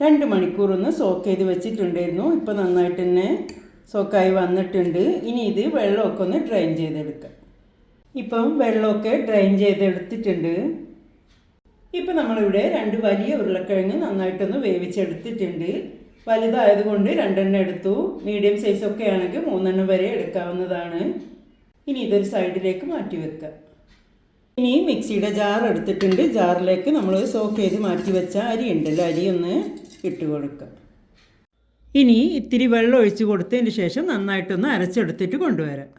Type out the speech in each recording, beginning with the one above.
രണ്ട് മണിക്കൂർ ഒന്ന് സോക്ക് ചെയ്ത് വെച്ചിട്ടുണ്ടായിരുന്നു. ഇപ്പോൾ നന്നായിട്ട് തന്നെ സോക്കായി വന്നിട്ടുണ്ട്. ഇനി ഇത് വെള്ളമൊക്കെ ഒന്ന് ഡ്രെയിൻ ചെയ്തെടുക്കാം. ഇപ്പം വെള്ളമൊക്കെ ഡ്രെയിൻ ചെയ്തെടുത്തിട്ടുണ്ട്. ഇപ്പം നമ്മളിവിടെ രണ്ട് വലിയ ഉരുളക്കിഴങ്ങ് നന്നായിട്ടൊന്ന് വേവിച്ചെടുത്തിട്ടുണ്ട്. വലുതായതുകൊണ്ട് രണ്ടെണ്ണം എടുത്തു. മീഡിയം സൈസൊക്കെ ആണെങ്കിൽ മൂന്നെണ്ണം വരെ എടുക്കാവുന്നതാണ്. ഇനി ഇതൊരു സൈഡിലേക്ക് മാറ്റി വെക്കുക ഇനി മിക്സിയുടെ ജാർ എടുത്തിട്ടുണ്ട്. ജാറിലേക്ക് നമ്മൾ സോക്ക് ചെയ്ത് മാറ്റി വെച്ച അരി ഉണ്ടല്ലോ അരി ഒന്ന് ഇട്ട് കൊടുക്കുക. ഇനി ഇത്തിരി വെള്ളം ഒഴിച്ച് കൊടുത്തതിന് ശേഷം നന്നായിട്ടൊന്ന് അരച്ചെടുത്തിട്ട് കൊണ്ടുവരാം.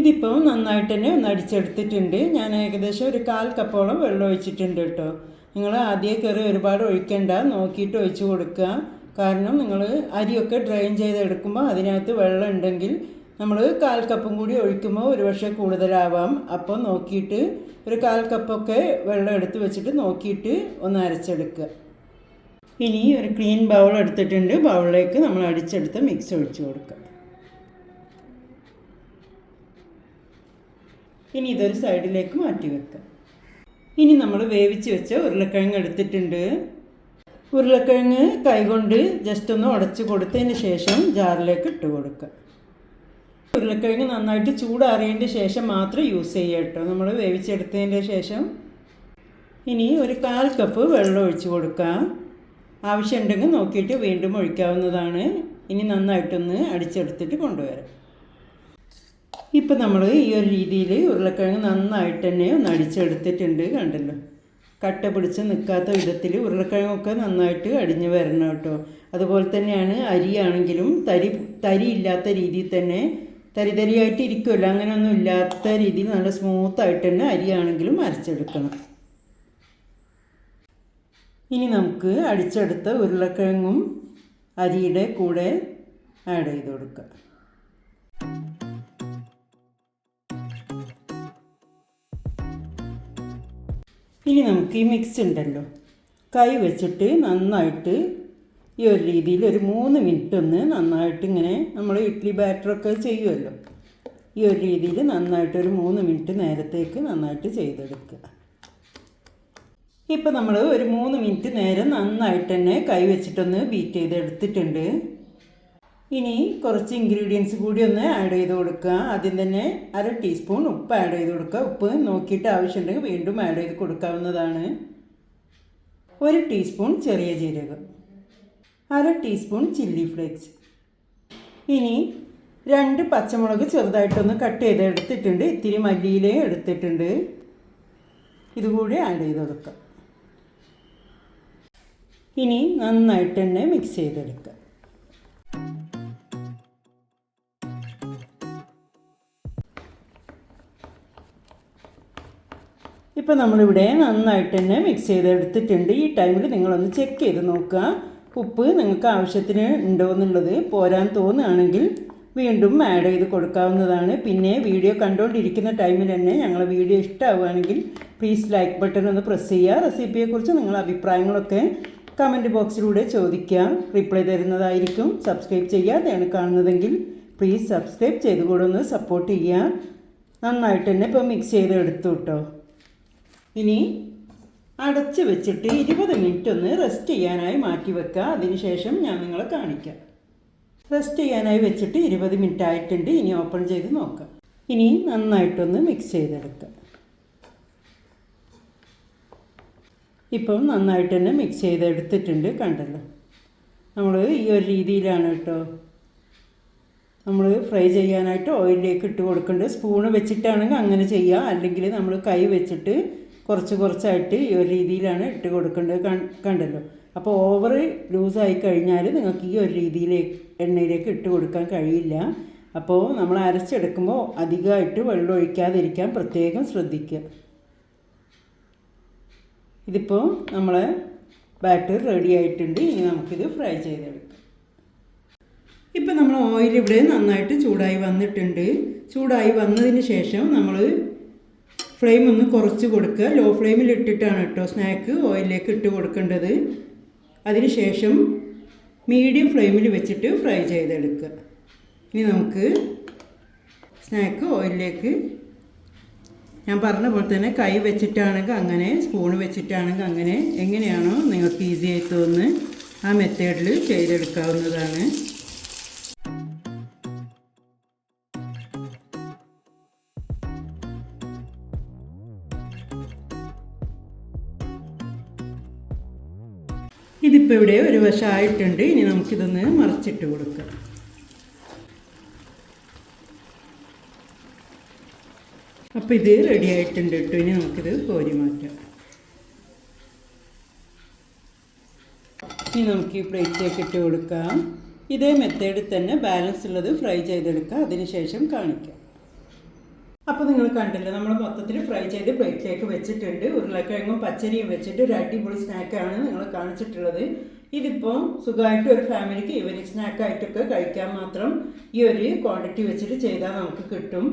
ഇതിപ്പോൾ നന്നായിട്ട് തന്നെ ഒന്ന് അടിച്ചെടുത്തിട്ടുണ്ട്. ഞാൻ ഏകദേശം ഒരു കാൽ കപ്പോളം വെള്ളം ഒഴിച്ചിട്ടുണ്ട് കേട്ടോ. നിങ്ങൾ ആദ്യം കയറി ഒരുപാട് ഒഴിക്കണ്ട. നോക്കിയിട്ട് ഒഴിച്ച് കൊടുക്കുക. കാരണം നിങ്ങൾ അരിയൊക്കെ ഡ്രെയിൻ ചെയ്തെടുക്കുമ്പോൾ അതിനകത്ത് വെള്ളം ഉണ്ടെങ്കിൽ നമ്മൾ കാൽ കപ്പും കൂടി ഒഴിക്കുമ്പോൾ ഒരുപക്ഷെ കൂടുതലാവാം. അപ്പോൾ നോക്കിയിട്ട് ഒരു കാൽ കപ്പൊക്കെ വെള്ളം എടുത്ത് വെച്ചിട്ട് നോക്കിയിട്ട് ഒന്ന് അരച്ചെടുക്കുക. ഇനി ഒരു ക്ലീൻ ബൗൾ എടുത്തിട്ടുണ്ട്. ബൗളിലേക്ക് നമ്മൾ അടിച്ചെടുത്ത് മിക്സ് ഒഴിച്ചു കൊടുക്കുക ഇനി ഇതൊരു സൈഡിലേക്ക് മാറ്റി വെക്കുക ഇനി നമ്മൾ വേവിച്ച് വെച്ച ഉരുളക്കിഴങ്ങ് എടുത്തിട്ടുണ്ട്. ഉരുളക്കിഴങ്ങ് കൈകൊണ്ട് ജസ്റ്റ് ഒന്ന് ഉടച്ച് കൊടുത്തതിന് ശേഷം ജാറിലേക്ക് ഇട്ട് കൊടുക്കുക ഉരുളക്കിഴങ്ങ് നന്നായിട്ട് ചൂടാറിയതിന്റെ ശേഷം മാത്രം യൂസ് ചെയ്യുക കേട്ടോ. നമ്മൾ വേവിച്ചെടുത്തതിന്റെ ശേഷം ഇനി ഒരു കാൽ കപ്പ് വെള്ളം ഒഴിച്ച് കൊടുക്കുക ആവശ്യമുണ്ടെങ്കിൽ നോക്കിയിട്ട് വീണ്ടും ഒഴിക്കാവുന്നതാണ്. ഇനി നന്നായിട്ടൊന്ന് അടിച്ചെടുത്തിട്ട് കൊണ്ടുവരാം. ഇപ്പം നമ്മൾ ഈ ഒരു രീതിയിൽ ഉരുളക്കിഴങ്ങ് നന്നായിട്ട് തന്നെ ഒന്ന് അടിച്ചെടുത്തിട്ടുണ്ട് കണ്ടല്ലോ. കട്ട പിടിച്ച് നിൽക്കാത്ത വിധത്തിൽ ഉരുളക്കിഴങ്ങൊക്കെ നന്നായിട്ട് അടിഞ്ഞ് വരണം കേട്ടോ. അതുപോലെ തന്നെയാണ് അരിയാണെങ്കിലും തരി തരി ഇല്ലാത്ത രീതിയിൽ തന്നെ തരി തരിയായിട്ട് ഇരിക്കുമല്ലോ. അങ്ങനെയൊന്നും ഇല്ലാത്ത രീതിയിൽ നല്ല സ്മൂത്തായിട്ട് തന്നെ അരിയാണെങ്കിലും അരച്ചെടുക്കണം. ഇനി നമുക്ക് അടിച്ചെടുത്ത ഉരുളക്കിഴങ്ങും അരിയുടെ കൂടെ ആഡ് ചെയ്ത് കൊടുക്കുക ഇനി നമുക്ക് ഈ മിക്സ് ഉണ്ടല്ലോ. കൈ വെച്ചിട്ട് നന്നായിട്ട് ഈ ഒരു രീതിയിൽ ഒരു മൂന്ന് മിനിറ്റ് ഒന്ന് നന്നായിട്ട് ഇങ്ങനെ നമ്മൾ ഇഡ്ഡലി ബാറ്ററൊക്കെ ചെയ്യുമല്ലോ ഈ ഒരു രീതിയിൽ നന്നായിട്ട് ഒരു മൂന്ന് മിനിറ്റ് നേരത്തേക്ക് നന്നായിട്ട് ചെയ്തെടുക്കുക. ഇപ്പോൾ നമ്മൾ ഒരു മൂന്ന് മിനിറ്റ് നേരം നന്നായിട്ട് തന്നെ കൈവച്ചിട്ടൊന്ന് ബീറ്റ് ചെയ്തെടുത്തിട്ടുണ്ട്. ഇനി കുറച്ച് ഇൻഗ്രീഡിയൻസ് കൂടി ഒന്ന് ആഡ് ചെയ്ത് കൊടുക്കുക. ആദ്യം തന്നെ അര ടീസ്പൂൺ ഉപ്പ് ആഡ് ചെയ്ത് കൊടുക്കുക. ഉപ്പ് നോക്കിയിട്ട് ആവശ്യമുണ്ടെങ്കിൽ വീണ്ടും ആഡ് ചെയ്ത് കൊടുക്കാവുന്നതാണ്. ഒരു ടീസ്പൂൺ ചെറിയ ജീരകം. അര ടീസ്പൂൺ ചില്ലി ഫ്ലേക്സ് ഇനി രണ്ട് പച്ചമുളക് ചെറുതായിട്ടൊന്ന് കട്ട് ചെയ്ത് എടുത്തിട്ടുണ്ട് ഇത്തിരി മല്ലിയിലേ എടുത്തിട്ടുണ്ട്. ഇതുകൂടി ആഡ് ചെയ്ത് കൊടുക്കുക ഇനി നന്നായിട്ട് തന്നെ മിക്സ് ചെയ്തെടുക്കുക ഇപ്പോൾ നമ്മളിവിടെ നന്നായിട്ട് തന്നെ മിക്സ് ചെയ്തെടുത്തിട്ടുണ്ട്. ഈ ടൈമിൽ നിങ്ങളൊന്ന് ചെക്ക് ചെയ്ത് നോക്കുക. ഉപ്പ് നിങ്ങൾക്ക് ആവശ്യത്തിന് ഉണ്ടോ എന്നുള്ളത് പോരാൻ തോന്നുകയാണെങ്കിൽ വീണ്ടും ആഡ് ചെയ്ത് കൊടുക്കാവുന്നതാണ്. പിന്നെ വീഡിയോ കണ്ടുകൊണ്ടിരിക്കുന്ന ടൈമിൽ തന്നെ ഞങ്ങളെ വീഡിയോ ഇഷ്ടമാവുകയാണെങ്കിൽ പ്ലീസ് ലൈക്ക് ബട്ടൺ ഒന്ന് പ്രസ് ചെയ്യുക. റെസിപ്പിയെക്കുറിച്ച് നിങ്ങളുടെ അഭിപ്രായങ്ങളൊക്കെ കമന്റ് ബോക്സിലൂടെ ചോദിക്കാം. റിപ്ലൈ തരുന്നതായിരിക്കും. സബ്സ്ക്രൈബ് ചെയ്യാതെയാണ് കാണുന്നതെങ്കിൽ പ്ലീസ് സബ്സ്ക്രൈബ് ചെയ്ത് കൂടെ ഒന്ന് സപ്പോർട്ട് ചെയ്യുക നന്നായിട്ട് തന്നെ ഇപ്പോൾ മിക്സ് ചെയ്ത് എടുത്തു കേട്ടോ ഇനി അടച്ച് വെച്ചിട്ട് ഇരുപത് മിനിറ്റ് ഒന്ന് റെസ്റ്റ് ചെയ്യാനായി മാറ്റി വെക്കുക അതിനുശേഷം ഞാൻ നിങ്ങളെ കാണിക്കാം. റെസ്റ്റ് ചെയ്യാനായി വെച്ചിട്ട് ഇരുപത് മിനിറ്റ് ആയിട്ടുണ്ട്. ഇനി ഓപ്പൺ ചെയ്ത് നോക്കാം. ഇനി നന്നായിട്ടൊന്ന് മിക്സ് ചെയ്തെടുക്കുക ഇപ്പം നന്നായിട്ട് തന്നെ മിക്സ് ചെയ്തെടുത്തിട്ടുണ്ട് കണ്ടല്ലോ. നമ്മൾ ഈ ഒരു രീതിയിലാണ് കേട്ടോ. നമ്മൾ ഫ്രൈ ചെയ്യാനായിട്ട് ഓയിലിലേക്ക് ഇട്ട് കൊടുക്കേണ്ടത് സ്പൂണ് വെച്ചിട്ടാണെങ്കിൽ അങ്ങനെ ചെയ്യുക അല്ലെങ്കിൽ നമ്മൾ കൈ വെച്ചിട്ട് കുറച്ച് കുറച്ചായിട്ട് ഈ ഒരു രീതിയിലാണ് ഇട്ട് കൊടുക്കേണ്ടത് കണ്ടല്ലോ. അപ്പോൾ ഓവർ ലൂസായി കഴിഞ്ഞാൽ നിങ്ങൾക്ക് ഈ ഒരു രീതിയിലേക്ക് എണ്ണയിലേക്ക് ഇട്ട് കൊടുക്കാൻ കഴിയില്ല. അപ്പോൾ നമ്മൾ അരച്ചെടുക്കുമ്പോൾ അധികമായിട്ട് വെള്ളം ഒഴിക്കാതിരിക്കാൻ പ്രത്യേകം ശ്രദ്ധിക്കുക. ഇതിപ്പോൾ നമ്മൾ ബാറ്റർ റെഡി ആയിട്ടുണ്ട്. ഇനി നമുക്കിത് ഫ്രൈ ചെയ്തെടുക്കാം. ഇപ്പം നമ്മൾ ഓയിൽ ഇവിടെ നന്നായിട്ട് ചൂടായി വന്നിട്ടുണ്ട്. ചൂടായി വന്നതിന് ശേഷം നമ്മൾ ഫ്ലെയിം ഒന്ന് കുറച്ച് കൊടുക്കുക. ലോ ഫ്ലെയിമിൽ ഇട്ടിട്ടാണ് കേട്ടോ സ്നാക്ക് ഓയിലിലേക്ക് ഇട്ട് കൊടുക്കേണ്ടത്. അതിന് ശേഷം മീഡിയം ഫ്ലെയിമിൽ വെച്ചിട്ട് ഫ്രൈ ചെയ്തെടുക്കുക. ഇനി നമുക്ക് സ്നാക്ക് ഓയിലിലേക്ക് ഞാൻ പറഞ്ഞ പോലെ തന്നെ കൈ വെച്ചിട്ടാണെങ്കിൽ അങ്ങനെ സ്പൂൺ വെച്ചിട്ടാണെങ്കിൽ അങ്ങനെ എങ്ങനെയാണോ നിങ്ങൾക്ക് ഈസി ആയി തോന്നുന്നത് ആ മെത്തേഡിൽ ചെയ്തെടുക്കാവുന്നതാണ്. ഇതിപ്പോൾ ഇവിടെ ഒരു വശമായിട്ടുണ്ട് ഇനി നമുക്കിതൊന്ന് മറിച്ചിട്ട് കൊടുക്കാം. അപ്പോൾ ഇത് റെഡി ആയിട്ടുണ്ട് കേട്ടോ ഇനി നമുക്കിത് കോരി മാറ്റാം. ഇനി നമുക്ക് ഈ പ്ലേറ്റിലേക്ക് ഇട്ട് കൊടുക്കാം. ഇതേ മെത്തേഡിൽ തന്നെ ബാലൻസ് ഉള്ളത് ഫ്രൈ ചെയ്തെടുക്കാം. അതിനുശേഷം കാണിക്കാം. അപ്പോൾ നിങ്ങൾ കണ്ടില്ലേ നമ്മൾ മൊത്തത്തിൽ ഫ്രൈ ചെയ്ത് പ്ലേറ്റിലേക്ക് വെച്ചിട്ടുണ്ട്. ഉരുളക്കിഴങ്ങും പച്ചരിയും വെച്ചിട്ട് ഒരു അടിപൊളി സ്നാക്കാണ് നിങ്ങൾ കാണിച്ചിട്ടുള്ളത്. ഇതിപ്പോൾ സുഖമായിട്ട് ഒരു ഫാമിലിക്ക് ഈവനിങ് സ്നാക്കായിട്ടൊക്കെ കഴിക്കാൻ മാത്രം ഈ ഒരു ക്വാണ്ടിറ്റി വെച്ചിട്ട് ചെയ്താൽ നമുക്ക് കിട്ടും.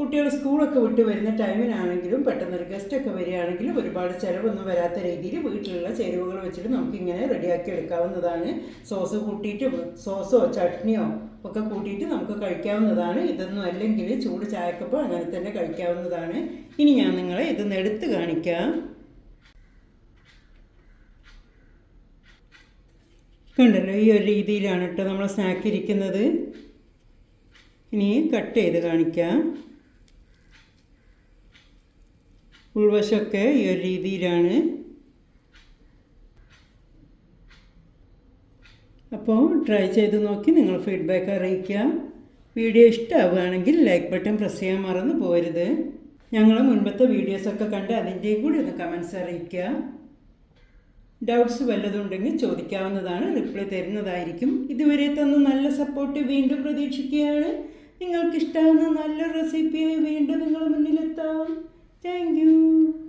കുട്ടികൾ സ്കൂളൊക്കെ വിട്ട് വരുന്ന ടൈമിനാണെങ്കിലും പെട്ടെന്നൊരു ഗസ്റ്റൊക്കെ വരികയാണെങ്കിലും ഒരുപാട് ചിലവൊന്നും വരാത്ത രീതിയിൽ വീട്ടിലുള്ള ചേരുവകൾ വെച്ചിട്ട് നമുക്കിങ്ങനെ റെഡിയാക്കി എടുക്കാവുന്നതാണ്. സോസ് കൂട്ടിയിട്ട് സോസോ ചട്നിയോ ഒക്കെ കൂട്ടിയിട്ട് നമുക്ക് കഴിക്കാവുന്നതാണ്. ഇതൊന്നും അല്ലെങ്കിൽ ചൂട് ചായക്കപ്പോൾ അങ്ങനെ തന്നെ കഴിക്കാവുന്നതാണ്. ഇനി ഞാൻ നിങ്ങളെ ഇതൊന്ന് എടുത്ത് കാണിക്കാം. കണ്ടല്ലോ ഈ ഒരു രീതിയിലാണ് കേട്ടോ നമ്മൾ സ്നാക്ക് ഇരിക്കുന്നത്. ഇനി കട്ട് ചെയ്ത് കാണിക്കാം. ഉൾവശമൊക്കെ ഈ ഒരു രീതിയിലാണ്. അപ്പോൾ ട്രൈ ചെയ്ത് നോക്കി നിങ്ങൾ ഫീഡ്ബാക്ക് അറിയിക്കുക. വീഡിയോ ഇഷ്ടമാവുകയാണെങ്കിൽ ലൈക്ക് ബട്ടൺ പ്രസ് ചെയ്യാൻ മറന്നു പോരുത് ഞങ്ങൾ മുൻപത്തെ വീഡിയോസൊക്കെ കണ്ട് അതിന്റെയും കൂടി ഒന്ന് കമൻസ് അറിയിക്കുക. ഡൗട്ട്സ് വല്ലതുണ്ടെങ്കിൽ ചോദിക്കാവുന്നതാണ് റിപ്ലൈ തരുന്നതായിരിക്കും. ഇതുവരെ തന്ന നല്ല സപ്പോർട്ട് വീണ്ടും പ്രതീക്ഷിക്കുകയാണ്. നിങ്ങൾക്കിഷ്ടമാകുന്ന നല്ല റെസിപ്പിയായി വീണ്ടും നിങ്ങളുടെ മുന്നിലെത്താം. Thank you.